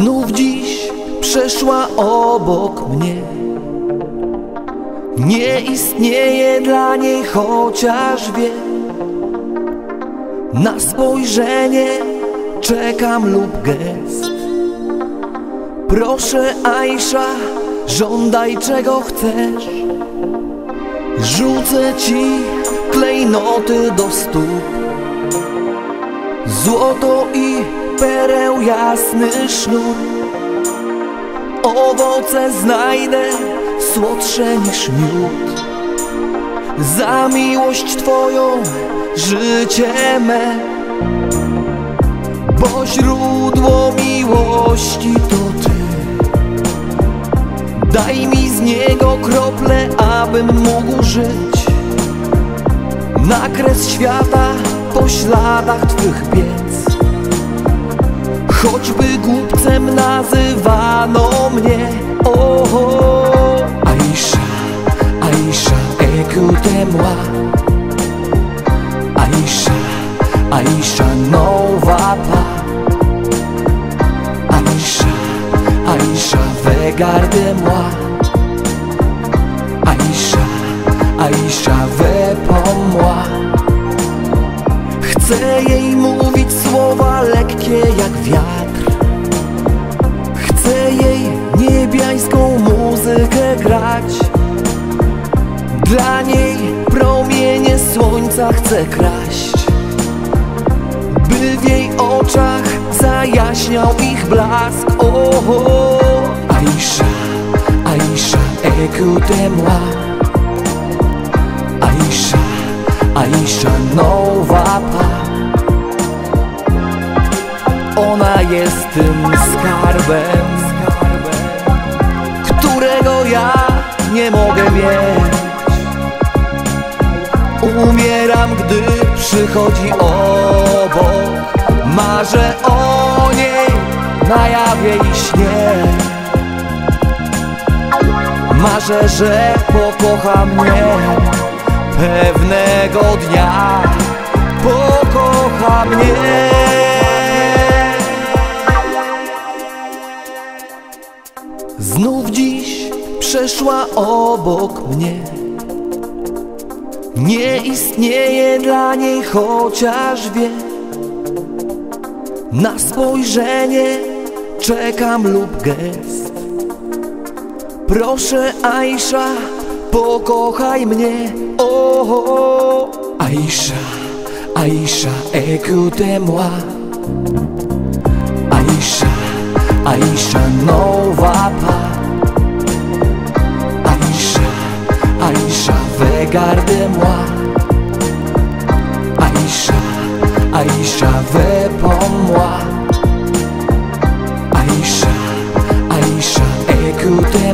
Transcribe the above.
Znów dziś przeszła obok mnie. Nie istnieje dla niej chociaż wie. Na spojrzenie czekam lub gest. Proszę Aisza, żądaj czego chcesz. Rzucę ci klejnoty do stóp. Złoto i pereł jasny sznur. Owoce znajdę słodsze niż miód. Za miłość Twoją życie me. Bo źródło miłości to Ty. Daj mi z niego krople, abym mógł żyć. Nakres świata po śladach Twych biec Choćby głupcem nazywano mnie Oho. Aisha, Aisha, écoutez-moi Aisha, Aisha, non va pas Aisha, Aisha, regardez-moi Aisha, Aisha, réponds-moi Chcę jej mówić lekkie jak wiatr. Chcę jej niebiańską muzykę grać. Dla niej promienie słońca chcę kraść. By w jej oczach zajaśniał ich blask. Oho, Aisha, Aisha, écoutez-moi Aisha, Aisha, non va pas jest tym skarbem, którego ja nie mogę mieć. Umieram, gdy przychodzi obok Marzę o niej na jawie i śnie. Marzę, że pokocha mnie Pewnego dnia. Pokocha mnie Znów dziś przeszła obok mnie. Nie istnieje dla niej chociaż wie. Na spojrzenie czekam lub gest. Proszę Aisha, pokochaj mnie. Oho, Aisha, Aisha, écoutez-moi Aisha, Aïcha n'en va pas Aïcha, Aïcha, regarde-moi Aïcha, Aïcha, ve pour moi. Aïcha, Aïcha, écoutez